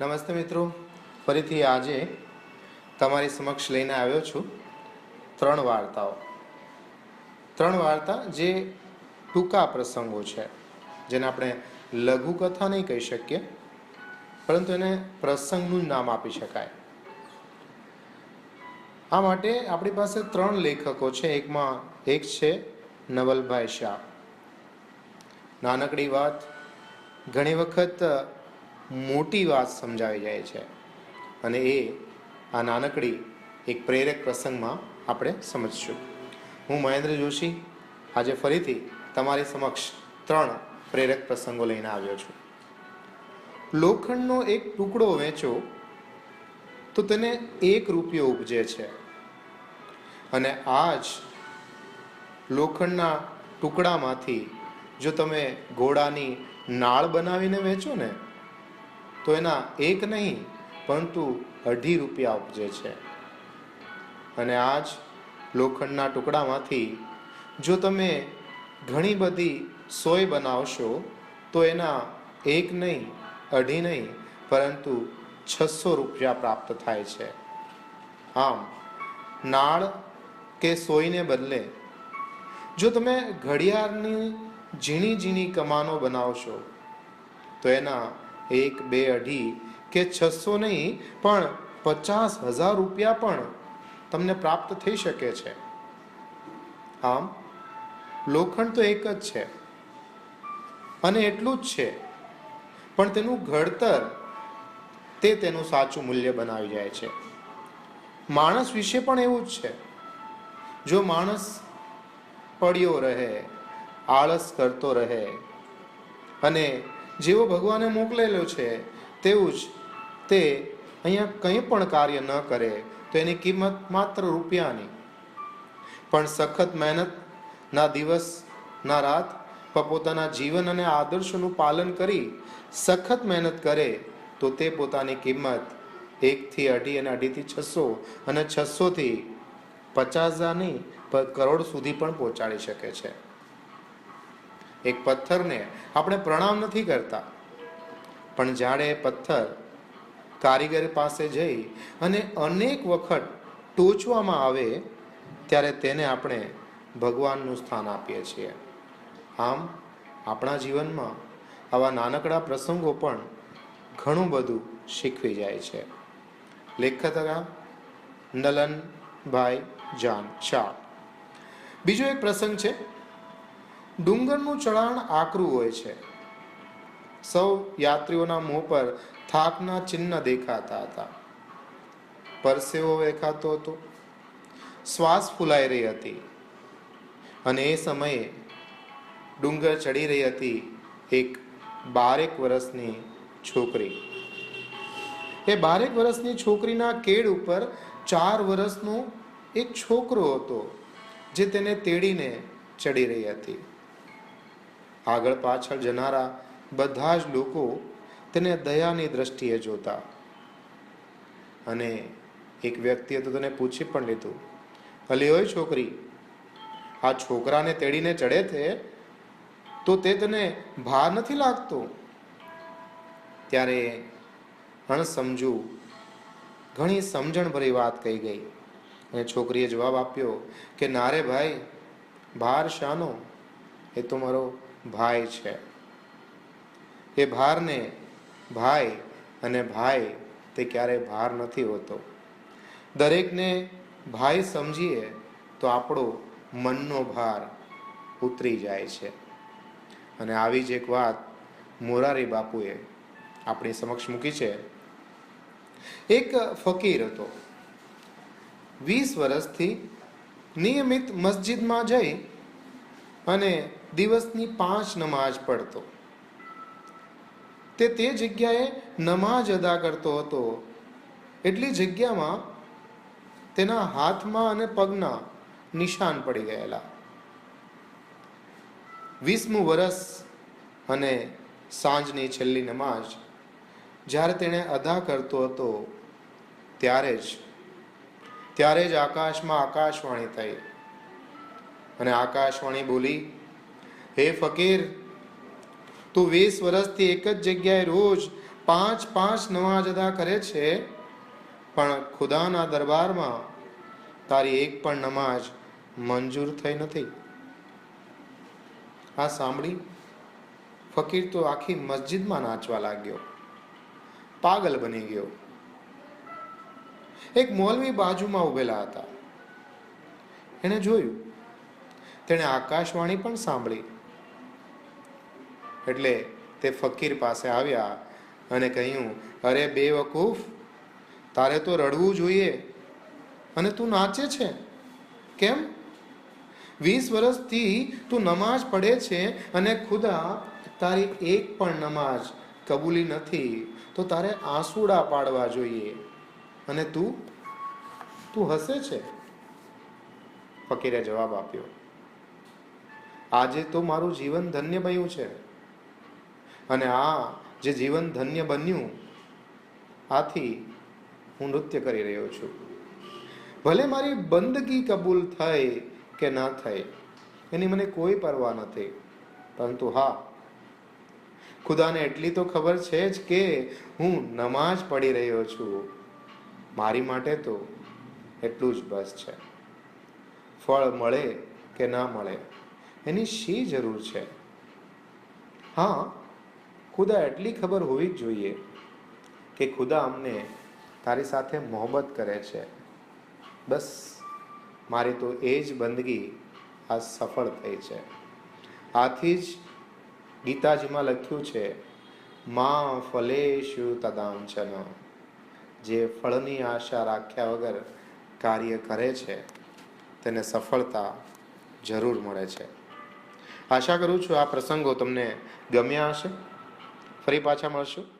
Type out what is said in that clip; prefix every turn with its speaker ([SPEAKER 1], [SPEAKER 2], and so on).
[SPEAKER 1] નમસ્તે મિત્રો. ફરીથી આજે તમારી સમક્ષ લઈને આવ્યો છું ત્રણ વાર્તાઓ. ત્રણ વાર્તા જે ટૂંકા પ્રસંગો છે, જેને આપણે લઘુકથા નહીં કહી શકીએ, પરંતુ એને પ્રસંગનું જ નામ આપી શકાય. આ માટે આપણી પાસે ત્રણ લેખકો છે. એકમાં એક છે નવલભાઈ શાહ. નાનકડી વાત, ઘણી વખત મોટી વાત સમજાવી જાય છે. અને એ આ નાનકડી એક પ્રેરક પ્રસંગમાં આપણે સમજશું. હું મહેન્દ્ર જોશી, આજે ફરીથી તમારી સમક્ષ ત્રણ પ્રેરક પ્રસંગો લઈને આવ્યો છું. લોખંડનો એક ટુકડો વેચો તો તેને એક રૂપિયો ઉપજે છે. અને આ જ લોખંડના ટુકડામાંથી જો તમે ઘોડાની નાળ બનાવીને વેચો ને તો એના એક નહીં, પરંતુ અઢી રૂપિયા ઉપજે છે. અને આ જ લોખંડના ટુકડામાંથી જો તમે ઘણી બધી સોય બનાવશો, તો એના એક નહીં, અઢી નહીં, પરંતુ છસો રૂપિયા પ્રાપ્ત થાય છે. આમ, નાળ કે સોયને બદલે, જો તમે ઘડિયાળની ઝીણી ઝીણી કમાનો બનાવશો, તો એના એક, બે, અઢી કે છસો નહીં, પણ પચાસ હજાર રૂપિયા પણ તમને પ્રાપ્ત થઈ શકે છે. આમ, લોખંડ તો એક જ છે. અને એટલું જ છે. પણ તેનું ઘડતર તે તેનું સાચું મૂલ્ય બનાવી જાય છે. માણસ વિશે પણ એવું જ છે. જો માણસ પડ્યો રહે, આળસ કરતો રહે, અને જેવો ભગવાને મોકલેલો છે, તેવું જ તે અહીંયા કંઈ પણ કાર્ય ન કરે, તો એની કિંમત માત્ર રૂપિયાની. પણ સખત મહેનતના દિવસ, ના રાત પોતાના જીવન અને આદર્શોનું પાલન કરી સખત મહેનત કરે, તો તે પોતાની કિંમત એકથી અઢી અને અઢીથી છસો અને છસોથી પચાસ હજારની કરોડ સુધી પણ પહોંચાડી શકે છે. એક પથ્થરને આપણે પ્રણામ નથી કરતા. પણ જાણે પથ્થર કારીગર પાસે જઈ અને અનેક વખત ટોચવામાં આવે, ત્યારે તેને આપણે ભગવાનનું સ્થાન આપીએ છીએ. આમ, આપણા જીવનમાં આવા નાનકડા પ્રસંગો પણ ઘણું બધું શીખવી જાય છે. લેખક નલનભાઈ જાન શાહ. બીજો એક પ્રસંગ છે. ડુંગરનું ચઢાણ આકરું હોય છે. સૌ યાત્રીઓના મોં પર થાકના ચિહ્ન દેખાતા હતા. પરસેવો દેખાતો હતો. શ્વાસ ફૂલાઈ રહી હતી. અને એ સમયે ડુંગર ચડી રહી હતી એક બારેક વર્ષની છોકરી. એ બારેક વર્ષની છોકરીના કેડ ઉપર ચાર વર્ષનો એક છોકરો હતો, જે તેને તેડીને ચડી રહી હતી. આગળ પાછળ જનારા બધા જ લોકો તેને દયાની દ્રષ્ટિએ જોતા. અને એક વ્યક્તિએ તો તેને પૂછી પણ લીધું. અલી હોય છોકરી, આ છોકરાને તેડીને ચડે છે? તો તે તને ભાર નથી લાગતો? ત્યારે અણસમજુ ઘણી સમજણભરી વાત કહી ગઈ અને છોકરીએ જવાબ આપ્યો કે નારે ભાઈ, ભાર શાનો? એ તો મારો ભાઈ છે. એ ભારને ભાઈ અને ભાઈ તે ક્યારેય ભાર નથી હોતો. દરેકને ભાઈ સમજીએ તો આપણો મનનો ભાર ઉતરી જાય છે. અને આવી જ એક વાત મોરારી બાપુએ આપણી સમક્ષ મૂકી છે. એક ફકીર હતો. વીસ વર્ષથી નિયમિત મસ્જિદમાં જઈ અને દિવસની પાંચ નમાજ પડતો. તે તે જગ્યાએ નમાજ અદા કરતો હતો. એટલી જગ્યામાં તેના હાથમાં અને પગના નિશાન પડી ગયેલા. વીસમું વર્ષ અને સાંજની છેલ્લી નમાજ જ્યારે તેણે અદા કરતો હતો ત્યારે જ ત્યારે જ આકાશમાં આકાશવાણી થઈ. અને આકાશવાણી બોલી હે ફકીર, તું વીસ વર્ષથી એક જ જગ્યાએ રોજ પાંચ પાંચ નમાજ અદા કરે છે? પણ ખુદાના દરબારમાં તારી એક પણ નમાજ મંજૂર થઈ નથી. આ સાંભળી. ફકીર તો આખી મસ્જિદમાં નાચવા લાગ્યો. પાગલ બની ગયો. એક મોલવી બાજુમાં ઉભેલા હતા. એણે જોયું. તેણે આકાશવાણી પણ સાંભળી. એટલે તે ફકીર પાસે આવ્યા અને કહ્યું, અરે બેવકૂફ, તારે તો રડવું જોઈએ અને તું નાચે છે. કેમ? વીસ વર્ષથી તું નમાજ પડે છે અને ખુદા તારી એક પણ નમાજ કબૂલી નથી. તો તારે આંસુડા પાડવા જોઈએ અને તું તું હસે છે? ફકીરે જવાબ આપ્યો, આજે તો મારું જીવન ધન્ય બન્યું છે. અને આ જે જીવન ધન્ય બન્યું, આથી હું નૃત્ય કરી રહ્યો છું. ભલે મારી બંદગી કબૂલ થઈ કે ના થઈ, એની મને કોઈ પરવા નથી. પરંતુ હા, ખુદાને એટલી તો ખબર છે જ કે હું નમાજ પડી રહ્યો છું. મારી માટે તો એટલું જ બસ છે. ફળ મળે કે ના મળે, એની શી જરૂર છે? હા ખુદા એટલી ખબર હોવી જ જોઈએ કે ખુદા અમને તારી સાથે મોહબ્બત કરે છે. બસ, મારી તો એ જ બંદગી આ સફળ થઈ છે. આથી જ ગીતાજીમાં લખ્યું છે, મા ફલેશુ તદાંચન જે ફળની આશા રાખ્યા વગર કાર્ય કરે છે, તેને સફળતા જરૂર મળે છે. આશા કરું છું આ પ્રસંગો તમને ગમ્યા હશે? ફરી પાછા મળશું.